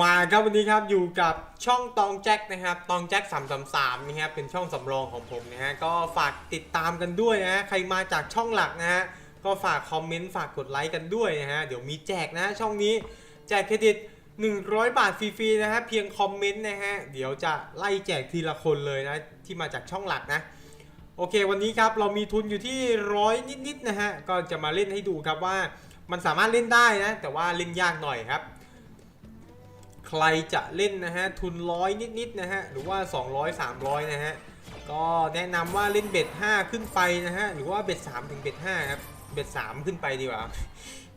มาครับวันนี้ครับอยู่กับช่องตองแจ็คนะครับตองแจ็ค333นะครับเป็นช่องสำรองของผมนะฮะก็ฝากติดตามกันด้วยนะฮะใครมาจากช่องหลักนะฮะก็ฝากคอมเมนต์ฝากกดไลค์กันด้วยนะฮะเดี๋ยวมีแจกนะฮะช่องนี้แจกเครดิต 100 บาทฟรีๆนะฮะเพียงคอมเมนต์นะฮะเดี๋ยวจะไล่แจกทีละคนเลยนะที่มาจากช่องหลักนะโอเควันนี้ครับเรามีทุนอยู่ที่ร้อยนิดๆนะฮะก็จะมาเล่นให้ดูครับว่ามันสามารถเล่นได้นะแต่ว่าเล่นยากหน่อยครับ ใครจะเล่นนะฮะ ทุนร้อยนิดๆนะฮะ หรือว่า 200 300 นะฮะ ก็แนะนำว่าเล่นเบ็ด 5 ขึ้นไปนะฮะ หรือว่าเบ็ด 3 ถึงเบ็ด 5 ครับ เบ็ด 3 ขึ้นไปดีกว่า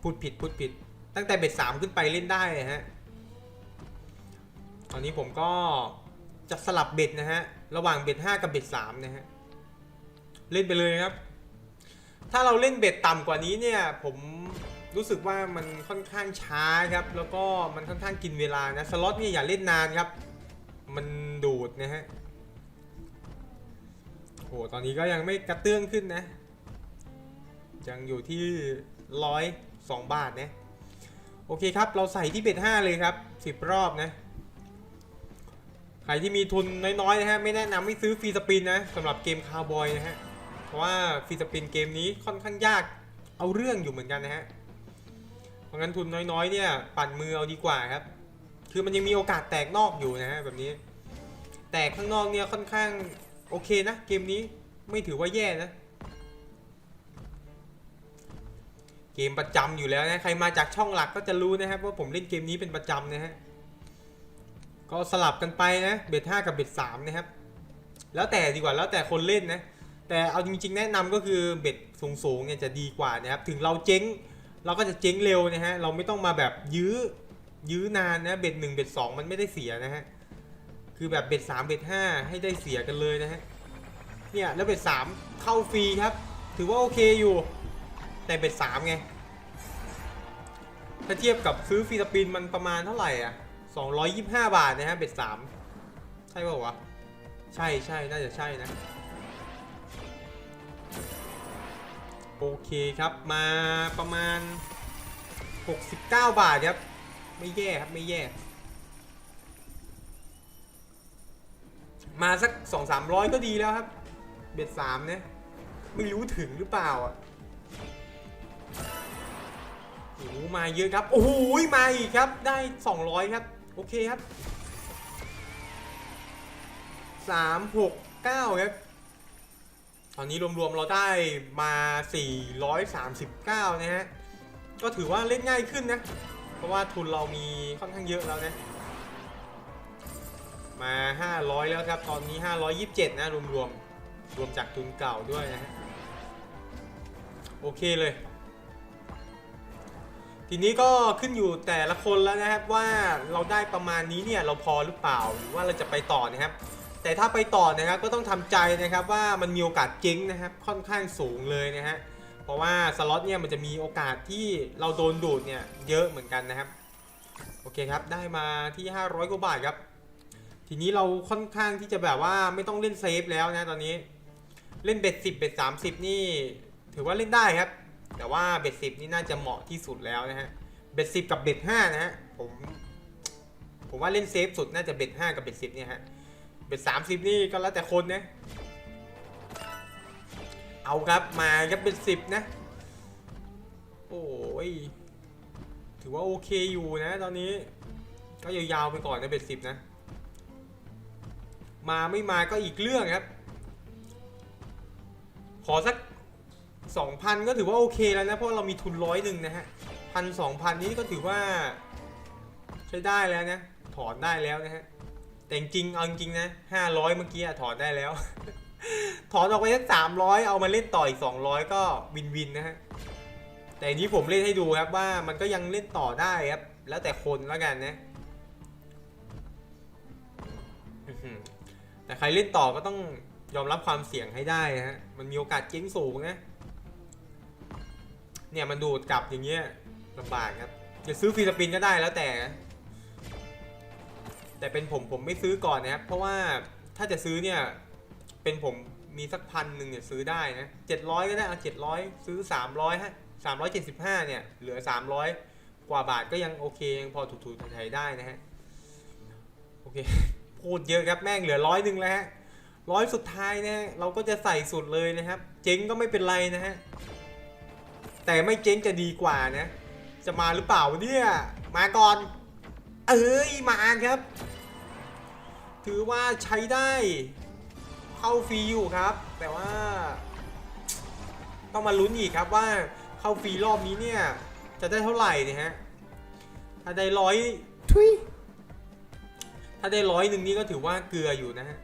พูดผิดพูดผิด ตั้งแต่เบ็ด 3 ขึ้นไปเล่นได้ะฮะ ตอนนี้ผมก็จะสลับเบ็ดนะฮะ ระหว่างเบ็ด 5 กับเบ็ด 3 นะฮะ เล่นไปเลยครับ ถ้าเราเล่นเบ็ดต่ำกว่านี้เนี่ย ผม รู้สึกว่ามันค่อนข้างช้าครับ แล้วก็มันค่อนข้างกินเวลานะ สล็อตเนี่ยอย่าเล่นนานครับ มันดูดนะฮะโหตอนนี้ก็ยังไม่กระเตื้องขึ้นนะ ยังอยู่ที่ร้อยสองบาทนะ โอเคครับ เราใส่ที่เบ็ดห้าเลยครับสิบรอบนะ ใครที่มีทุนน้อยๆนะฮะ ไม่แนะนำให้ซื้อฟรีสปินนะสำหรับเกมคาวบอยนะฮะ เพราะว่าฟรีสปินเกมนี้ค่อนข้างยากเอาเรื่องอยู่เหมือนกันนะฮะ ราะงั้นทุนน้อยๆ เนี่ย ปั่นมือเอาดีกว่าครับ คือมันยังมีโอกาสแตกนอกอยู่นะฮะแบบนี้ แตกข้างนอกเนี่ยค่อนข้างโอเคนะ เกมนี้ไม่ถือว่าแย่นะ เกมประจำอยู่แล้วนะ ใครมาจากช่องหลักก็จะรู้นะครับว่าผมเล่นเกมนี้เป็นประจำนะฮะ ก็สลับกันไปนะ เบ็ดห้ากับเบ็ดสามนะครับ แล้วแต่ดีกว่าแล้วแต่คนเล่นนะ แต่เอาจริงๆ แนะนำก็คือเบ็ดสูงๆเนี่ยจะดีกว่านะครับ ถึงเราเจ๊ง เราก็จะเจ๊งเร็วนะฮะ เราไม่ต้องมาแบบยื้อ ยื้อนานนะ เบ็ดหนึ่งเบ็ดสองมันไม่ได้เสียนะฮะ คือแบบเบ็ดสามเบ็ดห้าให้ได้เสียกันเลยนะฮะ เนี่ยแล้วเบ็ดสามเข้าฟรีครับ ถือว่าโอเคอยู่ แต่เบ็ดสามไง ถ้าเทียบกับซื้อฟรีสปินมันประมาณเท่าไหร่อะ225 บาทนะฮะเบ็ดสามใช่ป่าวะใช่ใช่น่าจะใช่นะ โอเคครับมาประมาณ 69 บาทครับ ไม่แย่ครับ ไม่แย่ มาสัก 2-300 ก็ดีแล้วครับ เบ็ดสามเนี่ยไม่รู้ถึงหรือเปล่าอะโอ้มาเยอะครับ โอ้โหมาอีกครับ ได้ 200 ครับ โอเคครับ 3 6 9 ครับ ตอนนี้รวมๆเราได้มา 439 นะฮะ ก็ถือว่าเล่นง่ายขึ้นนะ เพราะว่าทุนเรามีค่อนข้างเยอะแล้วนะ มา 500 แล้วครับ ตอนนี้ 527 นะรวมๆรวมจากทุนเก่าด้วยนะฮะ โอเคเลย ทีนี้ก็ขึ้นอยู่แต่ละคนแล้วนะครับว่าเราได้ประมาณนี้เนี่ยเราพอหรือเปล่า หรือว่าเราจะไปต่อนะครับ แต่ถ้าไปต่อนะครับก็ต้องทำใจนะครับว่ามันมีโอกาสเจ๊งนะครับค่อนข้างสูงเลยนะฮะเพราะว่าสล็อตเนี่ยมันจะมีโอกาสที่เราโดนดูดเนี่ยเยอะเหมือนกันนะครับโอเคครับได้มาที่ 500กว่าบาทครับทีนี้เราค่อนข้างที่จะแบบว่าไม่ต้องเล่นเซฟแล้วนะตอนนี้เล่นเบ็ด10เบ็ด30นี่ ถือว่าเล่นได้ครับ แต่ว่าเบ็ดสิบนี่น่าจะเหมาะที่สุดแล้วนะฮะเบ็ดสิบกับเบ็ดห้านะฮะผมผมว่าเล่นเซฟสุดน่าจะเบ็ดห้ากับเบ็ดสิบเนี่ยฮะ เบ็ดสามสิบนี่ก็แล้วแต่คนนะ เอาครับมาครับเบ็ดสิบนะ โอ้ย ถือว่าโอเคอยู่นะ ตอนนี้ ก็ยาวๆไปก่อนนะเบ็ดสิบนะ มาไม่มาก็อีกเรื่องครับ ขอสัก2,000ก็ถือว่าโอเคแล้วนะ เพราะเรามีทุนร้อยหนึ่งนะฮะพันสองพันนี้ก็ถือว่า ใช้ได้แล้วนะ ถอนได้แล้วนะฮะ แต่จริงเอาจริงนะ500เมื่อกี้ถอนได้แล้ว ถอนออกไปสัก300เอามาเล่นต่ออีก200ก็วินวินนะฮะแต่นี้ผมเล่นให้ดูครับว่ามันก็ยังเล่นต่อได้ครับ แล้วแต่คนแล้วกันนะแต่ใครเล่นต่อก็ต้องยอมรับความเสี่ยงให้ได้นะฮะ มันมีโอกาสเจ๊งสูงนะ เนี่ยมันดูดกลับอย่างเงี้ยลำบากครับ จะซื้อฟรีสปินก็ได้แล้วแต่ แต่เป็นผมผมไม่ซื้อก่อนนะครับ เพราะว่าถ้าจะซื้อเนี่ย เป็นผมมีสักพันหนึ่งเนี่ยซื้อได้นะเจ็ดร้อยก็ได้เอาเจ็ดร้อยซื้อสามร้อยฮะสามร้อยเจ็ดสิบห้าเนี่ย เหลือสามร้อยกว่าบาทก็ยังโอเคยังพอถูกๆไทยได้นะฮะ โอเคพูดเยอะครับแม่งเหลือร้อยหนึ่งแล้วฮะร้อยสุดท้ายเนะเราก็จะใส่สุดเลยนะครับ เจ๊งก็ไม่เป็นไรนะฮะ แต่ไม่เจ๊งจะดีกว่านะ จะมาหรือเปล่าเนี่ยมาก่อน เอ้ยมาครับ ถือว่าใช้ได้ เข้าฟรีอยู่ครับ แต่ว่า ต้องมาลุ้นอีกครับว่าเข้าฟรีรอบนี้เนี่ย จะได้เท่าไหร่เนี่ยฮะ ถ้าได้ร้อยทุยถ้าได้ร้อยหนึ่งนี่ก็ถือว่าเกลืออยู่นะฮะ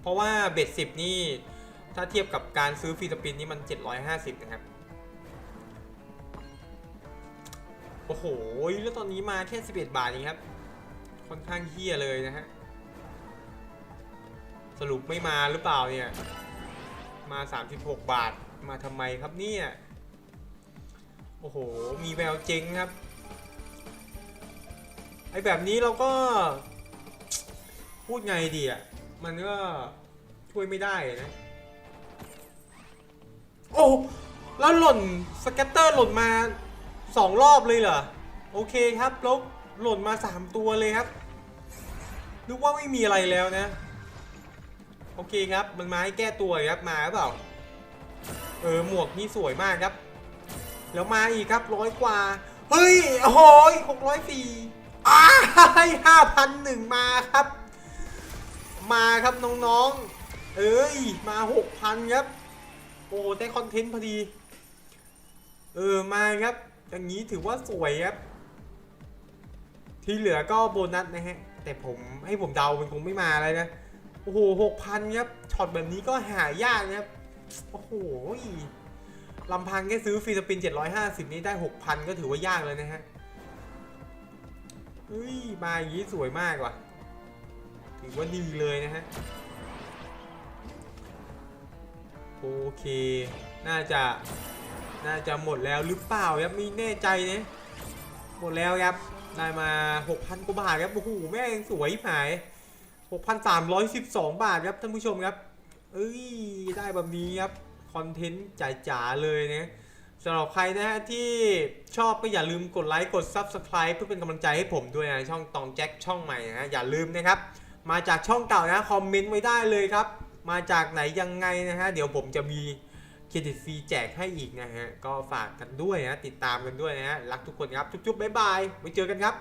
เพราะว่าเบ็ดสิบนี่ ถ้าเทียบกับการซื้อฟรีสปินนี่มัน 750 นะครับ โอ้โห แล้วตอนนี้มาแค่ 11 บาทเองครับ ค่อนข้างเฮี้ยเลยนะฮะ สรุปไม่มาหรือเปล่าเนี่ย มา 36 บาท มาทำไมครับเนี่ย โอ้โห มีแววเจ๊งครับ ไอแบบนี้เราก็ พูดไงดีอะ มันก็ช่วยไม่ได้นะ โอ้ แล้วหล่น สแกตเตอร์หล่นมา สองรอบเลยเหรอ โอเคครับแล้วหล่นมาสามตัวเลยครับ นึกว่าไม่มีอะไรแล้วนะ โอเคครับ มันมาให้แก้ตัวครับ มาหรือเปล่า เออ หมวกนี่สวยมากครับ แล้วมาอีกครับร้อยกว่า เฮ้ย โอ้โหหกร้อยสี่อ้าห้าพันหนึ่งมาครับ มาครับน้องๆ เอ้ย มาหกพันครับ โอ้ได้คอนเทนต์พอดี เออ มาครับ อย่างนี้ถือว่าสวยครับ ที่เหลือก็โบนัสนะฮะ แต่ผมให้ผมเดามันคงไม่มาเลยนะ โอ้โหหกพันครับช็อตแบบนี้ก็หายากนะครับ โอ้โหลำพังแค่ซื้อฟรีสปิน 750 นี้ได้ 6,000 ก็ถือว่ายากเลยนะฮะเฮ้ยมาอย่างนี้สวยมากว่ะ ถือว่าดีเลยนะฮะ โอเค น่าจะ น่าจะหมดแล้วหรือเปล่าครับม่แน่ใจนะหมดแล้วครับได้มา6,000กว่าบาทครับโอ้โหแม่งสวยหาย6,312 บาทครับท่านผู้ชมครับ เอ้ยได้แบบนี้ครับคอนเทนต์จ๋าๆเลยนะสำหรับใครนะฮะที่ชอบก็อย่าลืมกดไลค์กด Subscribe เพื่อเป็นกำลังใจให้ผมด้วยนะช่องตองแจ็คช่องใหม่นะฮะอย่าลืมนะครับ มาจากช่องเก่านะคอมเมนต์ไว้ได้เลยครับ มาจากไหนยังไงนะฮะเดี๋ยวผมจะมี เครดิตฟรีแจกให้อีกนะฮะ ก็ฝากกันด้วยนะ ติดตามกันด้วยนะฮะ รักทุกคนครับ จุ๊บๆบ๊ายบาย ไว้เจอกันครับ